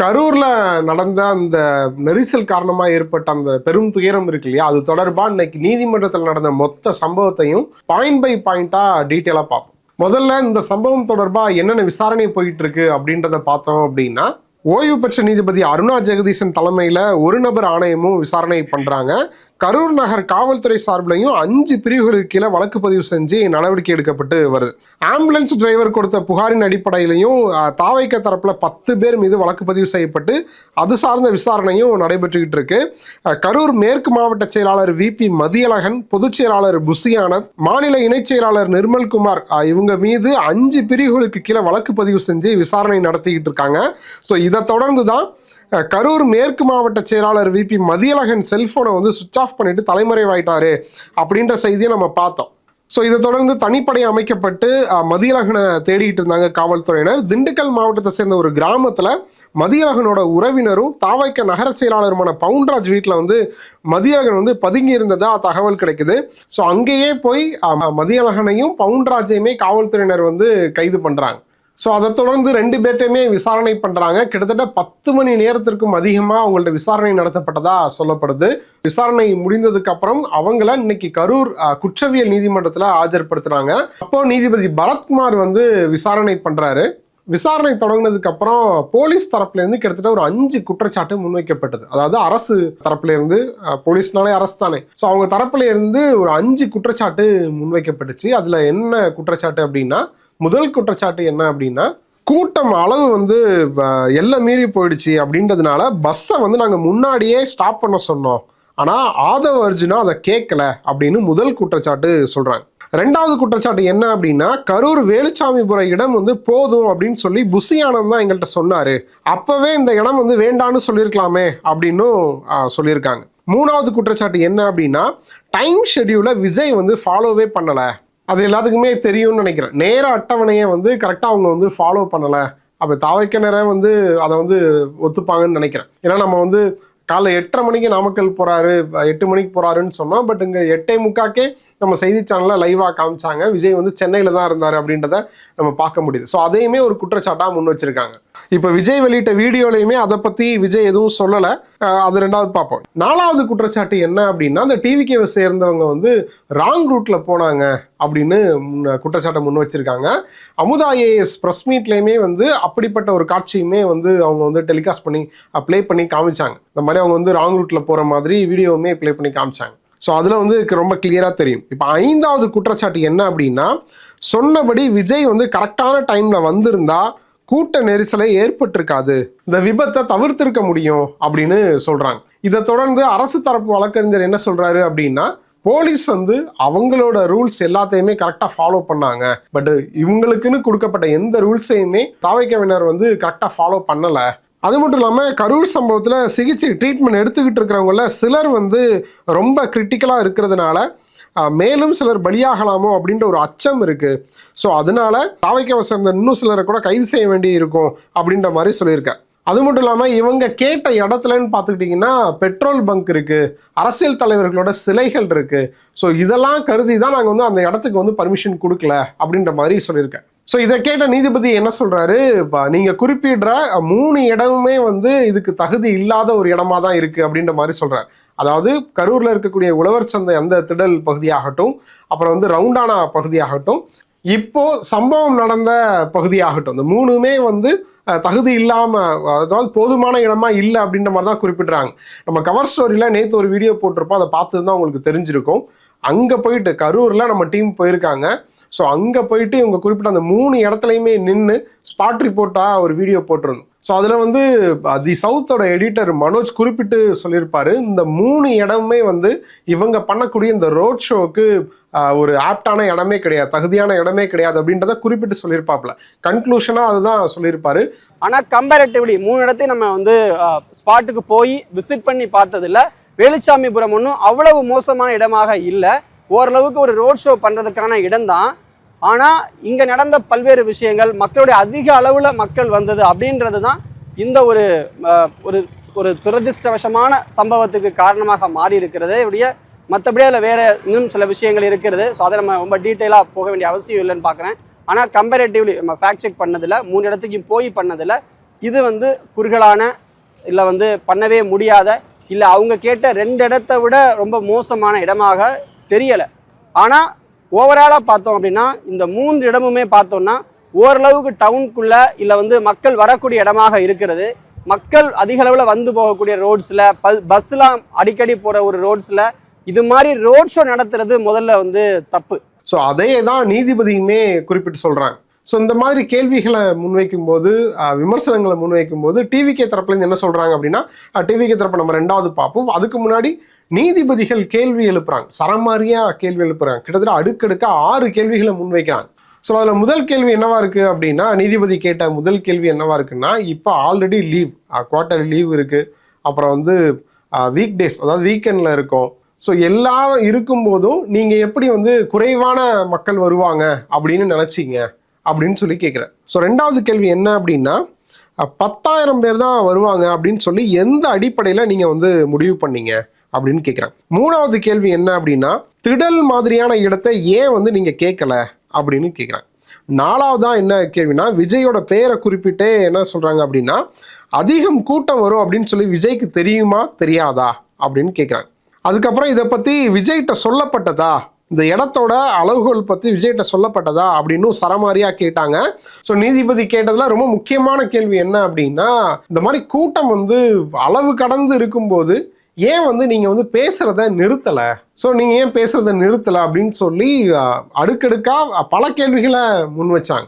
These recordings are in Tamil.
கரூர்ல நடந்த அந்த நெரிசல் காரணமா ஏற்பட்ட அந்த பெரும் துயரம் இருக்கு இல்லையா? அது தொடர்பா இன்னைக்கு நீதிமன்றத்தில் நடந்த மொத்த சம்பவத்தையும் பாயிண்ட் பை பாயிண்டா டீட்டெயிலா பார்ப்போம். முதல்ல இந்த சம்பவம் தொடர்பா என்னென்ன விசாரணை போயிட்டு இருக்கு அப்படின்றத பார்த்தோம் அப்படின்னா ஓய்வு பெற்ற நீதிபதி அருணா ஜெகதீசன் தலைமையில ஒரு நபர் ஆணையமும் விசாரணை பண்றாங்க. கரூர் நகர் காவல்துறை சார்பிலையும் அஞ்சு பிரிவுகளுக்கு கீழே வழக்கு பதிவு செஞ்சு நடவடிக்கை எடுக்கப்பட்டு வருது. ஆம்புலன்ஸ் டிரைவர் கொடுத்த புகாரின் அடிப்படையிலையும் தாவைக்க தரப்புல பத்து பேர் மீது வழக்கு பதிவு செய்யப்பட்டு அது சார்ந்த விசாரணையும் நடைபெற்றுக்கிட்டு இருக்கு. கரூர் மேற்கு மாவட்ட செயலாளர் வி பி மதியழகன் பொதுச் செயலாளர் புசியானந்த் மாநில இணைச் செயலாளர் நிர்மல்குமார் இவங்க மீது அஞ்சு பிரிவுகளுக்கு கீழே வழக்கு பதிவு செஞ்சு விசாரணை நடத்திக்கிட்டு இருக்காங்க. ஸோ இதை தொடர்ந்து தான் கரூர் மேற்கு மாவட்ட செயலாளர் விபி மதியழகன் செல்போனை வந்து சுவிச் ஆஃப் பண்ணிட்டு தலைமறைவாயிட்டாரு அப்படின்ற செய்தியை நம்ம பார்த்தோம். ஸோ இதை தொடர்ந்து தனிப்படை அமைக்கப்பட்டு மதியழகனை தேடிட்டு இருந்தாங்க காவல்துறையினர். திண்டுக்கல் மாவட்டத்தை சேர்ந்த ஒரு கிராமத்தில் மதியழகனோட உறவினரும் தாவைக்க நகர செயலாளருமான பவுன்ராஜ் வீட்டில் வந்து மதியழகன் வந்து பதுங்கி இருந்ததா தகவல் கிடைக்குது. ஸோ அங்கேயே போய் மதியழகனையும் பவுன்ராஜையுமே காவல்துறையினர் வந்து கைது பண்ணுறாங்க ஸோ அதை தொடர்ந்து ரெண்டு பேர்ட்டையுமே விசாரணை பண்ணுறாங்க கிட்டத்தட்ட பத்து மணி நேரத்திற்கும் அதிகமாக அவங்கள்ட்ட விசாரணை நடத்தப்பட்டதா சொல்லப்படுது. விசாரணை முடிந்ததுக்கு அப்புறம் அவங்கள இன்னைக்கு கரூர் குற்றவியல் நீதிமன்றத்தில் ஆஜர்படுத்துறாங்க. அப்போ நீதிபதி பரத்குமார் வந்து விசாரணை பண்ணுறாரு விசாரணை தொடங்கினதுக்கு அப்புறம் போலீஸ் தரப்புலேருந்து கிட்டத்தட்ட ஒரு அஞ்சு குற்றச்சாட்டு முன்வைக்கப்பட்டது. அதாவது அரசு தரப்புல இருந்து போலீஸ்னாலே அரசு தானே. ஸோ அவங்க தரப்புலேருந்து ஒரு அஞ்சு குற்றச்சாட்டு முன்வைக்கப்பட்டுச்சு. அதில் என்ன குற்றச்சாட்டு அப்படின்னா முதல் குற்றச்சாட்டு என்ன அப்படின்னா கூட்டம் அளவு வந்து எல்லை மீறி போயிடுச்சு அப்படின்றதுனால பஸ்ஸை வந்து நாங்கள் முன்னாடியே ஸ்டாப் பண்ண சொன்னோம். ஆனால் ஆதவ அர்ஜுனா அதை கேட்கல அப்படின்னு முதல் குற்றச்சாட்டு சொல்கிறாங்க ரெண்டாவது குற்றச்சாட்டு என்ன அப்படின்னா கரூர் வேலுச்சாமிபுர இடம் வந்து போதும் அப்படின்னு சொல்லி புசியானந்த் தான் எங்கள்கிட்ட சொன்னாரு. அப்பவே இந்த இடம் வந்து வேண்டான்னு சொல்லியிருக்கலாமே அப்படின்னும் சொல்லியிருக்காங்க. மூணாவது குற்றச்சாட்டு என்ன அப்படின்னா டைம் ஷெடியூலை விஜய் வந்து ஃபாலோவே பண்ணலை. அது எல்லாத்துக்குமே தெரியும்னு நினைக்கிறேன். நேர அட்டவணையை வந்து கரெக்டாக அவங்க வந்து ஃபாலோ பண்ணலை. அப்போ தாவைக்கிணற வந்து அதை வந்து ஒத்துப்பாங்கன்னு நினைக்கிறேன். ஏன்னா நம்ம வந்து காலைல எட்டரை மணிக்கு நாமக்கல் போகிறாரு எட்டு மணிக்கு போகிறாருன்னு சொன்னோம். பட் இங்கே எட்டே முக்காக்கே நம்ம செய்தி சேனலில் லைவாக காமிச்சாங்க. விஜய் வந்து சென்னையில் தான் இருந்தார் அப்படின்றத நம்ம பார்க்க முடியுது. ஸோ அதையுமே ஒரு குற்றச்சாட்டாக முன் வச்சுருக்காங்க. இப்போ விஜய் வெளியிட்ட வீடியோலையுமே அதை பற்றி விஜய் எதுவும் சொல்லலை. அது ரெண்டாவது பார்ப்போம். நாலாவது குற்றச்சாட்டு என்ன அப்படின்னா அந்த டிவிகேவை சேர்ந்தவங்க வந்து ராங் ரூட்ல போனாங்க அப்படின்னு குற்றச்சாட்டை முன் வச்சிருக்காங்க. அமுதா ஏஎஸ் ப்ரெஸ் மீட்லேயுமே வந்து அப்படிப்பட்ட ஒரு காட்சியுமே வந்து அவங்க வந்து டெலிகாஸ்ட் பண்ணி ப்ளே பண்ணி காமிச்சாங்க. இந்த மாதிரி அவங்க வந்து ராங் ரூட்ல போற மாதிரி வீடியோவுமே ப்ளே பண்ணி காமிச்சாங்க. ஸோ அதில் வந்து ரொம்ப கிளியராக தெரியும். இப்போ ஐந்தாவது குற்றச்சாட்டு என்ன அப்படின்னா சொன்னபடி விஜய் வந்து கரெக்டான டைமில் வந்திருந்தா கூட்ட நெரிசலை ஏற்பட்டிருக்காது. இந்த விபத்தை தவிர்த்திருக்க முடியும் அப்படின்னு சொல்றாங்க. இதை தொடர்ந்து அரசு தரப்பு வழக்கறிஞர் என்ன சொல்றாரு அப்படின்னா போலீஸ் வந்து அவங்களோட ரூல்ஸ் எல்லாத்தையுமே கரெக்டாக ஃபாலோ பண்ணாங்க. பட் இவங்களுக்குன்னு கொடுக்கப்பட்ட எந்த ரூல்ஸையுமே தாவைக்கவினர் வந்து கரெக்டாக ஃபாலோ பண்ணலை. அது மட்டும் இல்லாமல் கரூர் சம்பவத்தில் சிகிச்சை ட்ரீட்மெண்ட் எடுத்துக்கிட்டு இருக்கிறவங்கள சிலர் வந்து ரொம்ப கிரிட்டிக்கலாக இருக்கிறதுனால மேலும் சிலர் பலியாகலாமோ அப்படின்ற ஒரு அச்சம் இருக்கு. ஸோ அதனால தாவைக்கவை சேர்ந்த இன்னும் சிலரை கூட கைது செய்ய வேண்டி இருக்கும் அப்படின்ற மாதிரி சொல்லியிருக்கேன் அது மட்டும் இல்லாமல் இவங்க கேட்ட இடத்துலன்னு பார்த்துக்கிட்டிங்கன்னா பெட்ரோல் பங்க் இருக்குது அரசியல் தலைவர்களோட சிலைகள் இருக்குது ஸோ இதெல்லாம் கருதி தான் நாங்கள் வந்து அந்த இடத்துக்கு வந்து பர்மிஷன் கொடுக்கல அப்படின்ற மாதிரி சொல்லியிருக்கேன் ஸோ இதை கேட்ட நீதிபதி என்ன சொல்கிறாரு இப்போ நீங்கள் குறிப்பிடுற மூணு இடமுமே வந்து இதுக்கு தகுதி இல்லாத ஒரு இடமா தான் இருக்குது அப்படின்ற மாதிரி சொல்கிறார் அதாவது கரூரில் இருக்கக்கூடிய உழவர் சந்தை அந்த திடல் பகுதியாகட்டும் அப்புறம் வந்து ரவுண்டானா பகுதியாகட்டும் இப்போ சம்பவம் நடந்த பகுதியாகட்டும் இந்த மூணுமே வந்து தகுதி இல்லாமல் அதாவது போதுமான இடமா இல்லை அப்படின்ற மாதிரி தான் குறிப்பிட்றாங்க. நம்ம கவர் ஸ்டோரியில் நேற்று ஒரு வீடியோ போட்டிருப்போம் அதை பார்த்து தான் உங்களுக்கு தெரிஞ்சிருக்கும். அங்கே போயிட்டு கரூரில் நம்ம டீம் போயிருக்காங்க. ஸோ அங்கே போயிட்டு இவங்க குறிப்பிட்ட அந்த மூணு இடத்துலையுமே நின்று ஸ்பாட் ரிப்போர்ட்டாக ஒரு வீடியோ போட்டிருந்தோம். ஸோ அதில் வந்து தி சவுத்தோட எடிட்டர் மனோஜ் குறிப்பிட்டு சொல்லியிருப்பாரு இந்த மூணு இடமுமே வந்து இவங்க பண்ணக்கூடிய இந்த ரோட் ஷோவுக்கு ஒரு ஆப்டான இடமே கிடையாது தகுதியான இடமே கிடையாது அப்படின்றத குறிப்பிட்டு சொல்லியிருப்பாப்ல கன்க்ளூஷனாக அதுதான் சொல்லியிருப்பாரு. ஆனால் கம்பேரட்டிவ்லி மூணு இடத்தையும் நம்ம வந்து ஸ்பாட்டுக்கு போய் விசிட் பண்ணி பார்த்ததில்ல. வேலுச்சாமிபுரம் ஒன்றும் அவ்வளவு மோசமான இடமாக இல்லை. ஓரளவுக்கு ஒரு ரோட் ஷோ பண்ணுறதுக்கான இடம்தான். ஆனால் இங்கே நடந்த பல்வேறு விஷயங்கள் மக்களுடைய அதிக அளவில் மக்கள் வந்தது அப்படின்றது தான் இந்த ஒரு ஒரு ஒரு துரதிர்ஷ்டவசமான சம்பவத்துக்கு காரணமாக மாறி இருக்கிறது இப்படியே மற்றபடி அதில் வேறு இன்னும் சில விஷயங்கள் இருக்கிறது. ஸோ அதை நம்ம ரொம்ப டீட்டெயிலாக போக வேண்டிய அவசியம் இல்லைன்னு பார்க்குறேன் ஆனால் கம்பேரேட்டிவ்லி நம்ம ஃபேக்ட் செக் பண்ணதில் மூணு இடத்துக்கு போய் பண்ணதில் இது வந்து குறுகலான இல்லை வந்து பண்ணவே முடியாத இல்லை அவங்க கேட்ட ரெண்டு இடத்த விட ரொம்ப மோசமான இடமாக தெரியலை. ஆனால் ஓவராலாக பார்த்தோம் அப்படின்னா இந்த மூன்று இடமுமே பார்த்தோம்னா ஓரளவுக்கு டவுனுக்குள்ளே இல்லை வந்து மக்கள் வரக்கூடிய இடமாக இருக்கிறது. மக்கள் அதிக அளவில் வந்து போகக்கூடிய ரோட்ஸில் பஸ்லாம் அடிக்கடி போகிற ஒரு ரோட்ஸில் இது மாதிரி ரோட் ஷோ நடத்துறது முதல்ல வந்து தப்பு. ஸோ அதே தான் நீதிபதியுமே குறிப்பிட்டு சொல்கிறாங்க ஸோ இந்த மாதிரி கேள்விகளை முன்வைக்கும் போது விமர்சனங்களை முன்வைக்கும் போது டிவிகே தரப்புலேருந்து என்ன சொல்கிறாங்க அப்படின்னா டிவிகே தரப்பு நம்ம ரெண்டாவது பார்ப்போம். அதுக்கு முன்னாடி நீதிபதிகள் கேள்வி எழுப்புறாங்க. சரமாரியா கேள்வி எழுப்புறாங்க. கிட்டத்தட்ட அடுக்கடுக்க ஆறு கேள்விகளை முன்வைக்கிறாங்க. ஸோ அதில் முதல் கேள்வி என்னவா இருக்கு அப்படின்னா நீதிபதி கேட்ட முதல் கேள்வி என்னவா இருக்குன்னா இப்போ ஆல்ரெடி லீவ் குவார்டர் லீவ் இருக்கு. அப்புறம் வந்து வீக் டேஸ் அதாவது வீக்கெண்டில் இருக்கும். ஸோ எல்லா இருக்கும்போதும் நீங்கள் எப்படி வந்து குறைவான மக்கள் வருவாங்க அப்படின்னு நினச்சிங்க அப்படின்னு சொல்லி கேட்குறேன் ஸோ ரெண்டாவது கேள்வி என்ன அப்படின்னா பத்தாயிரம் பேர் தான் வருவாங்க அப்படின்னு சொல்லி எந்த அடிப்படையில் நீங்கள் வந்து முடிவு பண்ணீங்க? அப்படின்னு கேட்குறேன் மூணாவது கேள்வி என்ன அப்படின்னா திடல் மாதிரியான இடத்தை ஏன் வந்து நீங்கள் கேட்கல அப்படின்னு கேட்குறேன் நாலாவதா என்ன கேள்வினா விஜயோட பேரை குறிப்பிட்டே என்ன சொல்கிறாங்க அப்படின்னா அதிகம் கூட்டம் வரும் அப்படின்னு சொல்லி விஜய்க்கு தெரியுமா தெரியாதா அப்படின்னு கேட்குறாங்க அதுக்கப்புறம் இதை பற்றி விஜய்கிட்ட சொல்லப்பட்டதா? இந்த இடத்தோட அளவுகள் பற்றி விஜய்கிட்ட சொல்லப்பட்டதா அப்படின்னு சரமாரியாக கேட்டாங்க. ஸோ நீதிபதி கேட்டதில் ரொம்ப முக்கியமான கேள்வி என்ன அப்படின்னா இந்த மாதிரி கூட்டம் வந்து அளவு கடந்து இருக்கும்போது ஏன் வந்து நீங்கள் வந்து பேசுகிறத நிறுத்தலை? ஸோ நீங்கள் ஏன் பேசுகிறத நிறுத்தலை அப்படின்னு சொல்லி அடுக்கடுக்காக பல கேள்விகளை முன் வச்சாங்க.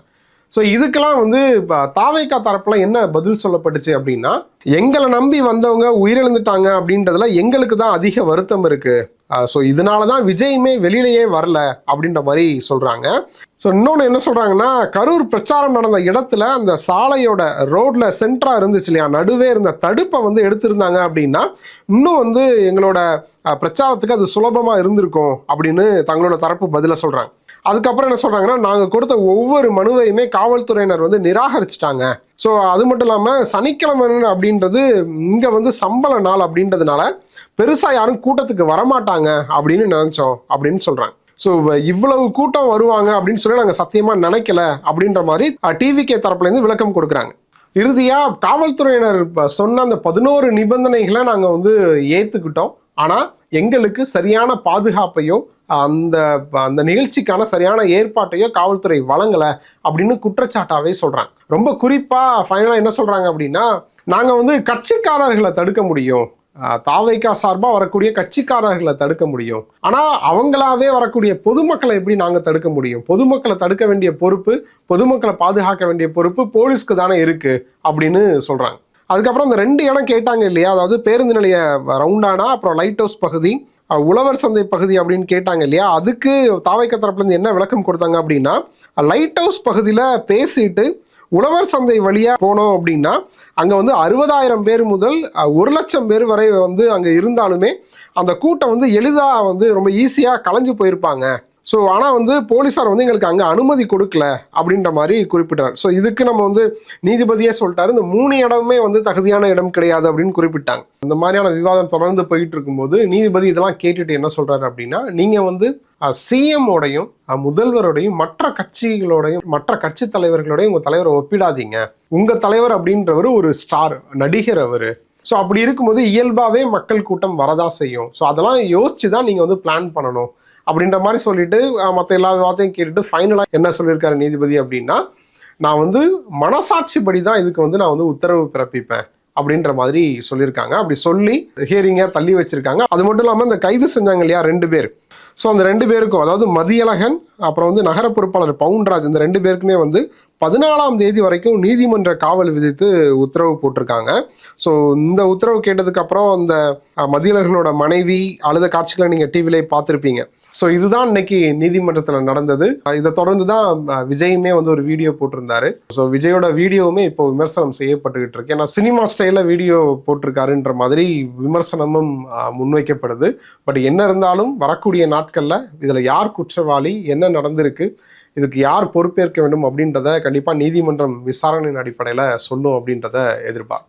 ஸோ இதுக்கெல்லாம் வந்து தாவைக்கா தாவேக்கா தரப்புல என்ன பதில் சொல்லப்பட்டுச்சு அப்படின்னா எங்களை நம்பி வந்தவங்க உயிரிழந்துட்டாங்க அப்படின்றதுல எங்களுக்கு தான் அதிக வருத்தம் இருக்கு. ஸோ இதனால தான் விஜயுமே வெளியிலேயே வரல அப்படின்ற மாதிரி சொல்கிறாங்க ஸோ இன்னொன்று என்ன சொல்கிறாங்கன்னா கரூர் பிரச்சாரம் நடந்த இடத்துல அந்த சாலையோட ரோட்டில் சென்டராக இருந்துச்சு இல்லையா? நடுவே இருந்த தடுப்பை வந்து எடுத்திருந்தாங்க அப்படின்னா இன்னும் வந்து எங்களோட பிரச்சாரத்துக்கு அது சுலபமாக இருந்திருக்கும் அப்படின்னு தங்களோட தரப்பு பதிலை சொல்கிறாங்க அதுக்கப்புறம் என்ன சொல்கிறாங்கன்னா நாங்கள் கொடுத்த ஒவ்வொரு மனுவையுமே காவல்துறையினர் வந்து நிராகரிச்சிட்டாங்க. ஸோ அது மட்டும் இல்லாமல் சனிக்கிழமை அப்படின்றது இங்கே வந்து சம்பள நாள் அப்படின்றதுனால பெருசாக யாரும் கூட்டத்துக்கு வரமாட்டாங்க அப்படின்னு நினச்சோம் அப்படின்னு சொல்கிறாங்க ஸோ இவ்வளவு கூட்டம் வருவாங்க அப்படின்னு சொல்லி நாங்கள் சத்தியமாக நினைக்கல அப்படின்ற மாதிரி டிவிகே தரப்புலேருந்து விளக்கம் கொடுக்குறாங்க. இறுதியாக காவல்துறையினர் சொன்ன அந்த பதினோரு நிபந்தனைகளை நாங்கள் வந்து ஏற்றுக்கிட்டோம் ஆனால் எங்களுக்கு சரியான பாதுகாப்பையோ அந்த அந்த நிகழ்ச்சிக்கான சரியான ஏற்பாட்டையோ காவல்துறை வழங்கலை அப்படின்னு குற்றச்சாட்டாவே சொல்றாங்க. ரொம்ப குறிப்பா ஃபைனலாக என்ன சொல்றாங்க அப்படின்னா நாங்கள் வந்து கட்சிக்காரர்களை தடுக்க முடியும். தாவைக்கா சார்பாக வரக்கூடிய கட்சிக்காரர்களை தடுக்க முடியும். ஆனால் அவங்களாவே வரக்கூடிய பொதுமக்களை எப்படி நாங்கள் தடுக்க முடியும்? பொதுமக்களை தடுக்க வேண்டிய பொறுப்பு பொதுமக்களை பாதுகாக்க வேண்டிய பொறுப்பு போலீஸ்க்கு தானே இருக்கு அப்படின்னு சொல்றாங்க. அதுக்கப்புறம் அந்த ரெண்டு இடம் கேட்டாங்க இல்லையா? அதாவது பேருந்து நிலைய ரவுண்டானா அப்புறம் லைட் ஹவுஸ் பகுதி உழவர் சந்தை பகுதி அப்படின்னு கேட்டாங்க இல்லையா? அதுக்கு தாவைக்க தரப்புலேருந்து என்ன விளக்கம் கொடுத்தாங்க அப்படின்னா லைட் ஹவுஸ் பகுதியில் பேசிட்டு உழவர் சந்தை வழியா போனோம் அப்படின்னா அங்க வந்து அறுபதாயிரம் பேர் முதல் ஒரு லட்சம் பேர் வரை வந்து அங்க இருந்தாலுமே அந்த கூட்டம் வந்து எளிதா வந்து ரொம்ப ஈஸியா கலைஞ்சு போயிருப்பாங்க. ஸோ ஆனால் வந்து போலீஸார் வந்து எங்களுக்கு அங்கே அனுமதி கொடுக்கல அப்படின்ற மாதிரி குறிப்பிட்டார். ஸோ இதுக்கு நம்ம வந்து நீதிபதியே சொல்லிட்டாரு. இந்த மூணு இடமுமே வந்து தகுதியான இடம் கிடையாது அப்படின்னு குறிப்பிட்டாங்க. இந்த மாதிரியான விவாதம் தொடர்ந்து போயிட்டு இருக்கும்போது நீதிபதி இதெல்லாம் கேட்டுட்டு என்ன சொல்றாரு அப்படின்னா நீங்கள் வந்து சிஎம்ஓடையும் முதல்வரோடையும் மற்ற கட்சிகளோடையும் மற்ற கட்சி தலைவர்களோடையும் உங்கள் தலைவரை ஒப்பிடாதீங்க. உங்கள் தலைவர் அப்படின்றவர் ஒரு ஸ்டார் நடிகர் அவர். ஸோ அப்படி இருக்கும்போது இயல்பாகவே மக்கள் கூட்டம் வரதா செய்யும். ஸோ அதெல்லாம் யோசிச்சு தான் நீங்கள் வந்து பிளான் பண்ணணும். அப்படின்ற மாதிரி சொல்லிட்டு மற்ற எல்லா விவாதத்தையும் கேட்டுட்டு ஃபைனலாக என்ன சொல்லியிருக்காரு நீதிபதி அப்படின்னா நான் வந்து மனசாட்சிப்படி தான் இதுக்கு வந்து நான் வந்து உத்தரவு பிறப்பிப்பேன் அப்படின்ற மாதிரி சொல்லியிருக்காங்க. அப்படி சொல்லி ஹியரிங்கை தள்ளி வச்சிருக்காங்க. அது மட்டும் இல்லாமல் இந்த கைது செஞ்சாங்க இல்லையா ரெண்டு பேர். ஸோ அந்த ரெண்டு பேருக்கும் அதாவது மதியழகன் அப்புறம் வந்து நகர பொறுப்பாளர் பவுன்ராஜ் இந்த ரெண்டு பேருக்குமே வந்து பதினாலாம் தேதி வரைக்கும் நீதிமன்ற காவல் விதித்து உத்தரவு போட்டிருக்காங்க. ஸோ இந்த உத்தரவு கேட்டதுக்கப்புறம் அந்த மதியழகனோட மனைவி அழுத காட்சிகளை நீங்கள் டிவிலே பார்த்துருப்பீங்க. ஸோ இதுதான் இன்னைக்கு நீதிமன்றத்தில் நடந்தது. இதை தொடர்ந்து தான் விஜயுமே வந்து ஒரு வீடியோ போட்டிருந்தாரு. ஸோ விஜயோட வீடியோவுமே இப்போ விமர்சனம் செய்யப்பட்டுக்கிட்டு இருக்கு. ஏன்னா சினிமா ஸ்டைலில் வீடியோ போட்டிருக்காருன்ற மாதிரி விமர்சனமும் முன்வைக்கப்படுது. பட் என்ன இருந்தாலும் வரக்கூடிய நாட்களில் இதில் யார் குற்றவாளி என்ன நடந்திருக்கு இதுக்கு யார் பொறுப்பேற்க வேண்டும் அப்படின்றத கண்டிப்பாக நீதிமன்றம் விசாரணையின் அடிப்படையில் சொல்லும் அப்படின்றத எதிர்பார்க்கும்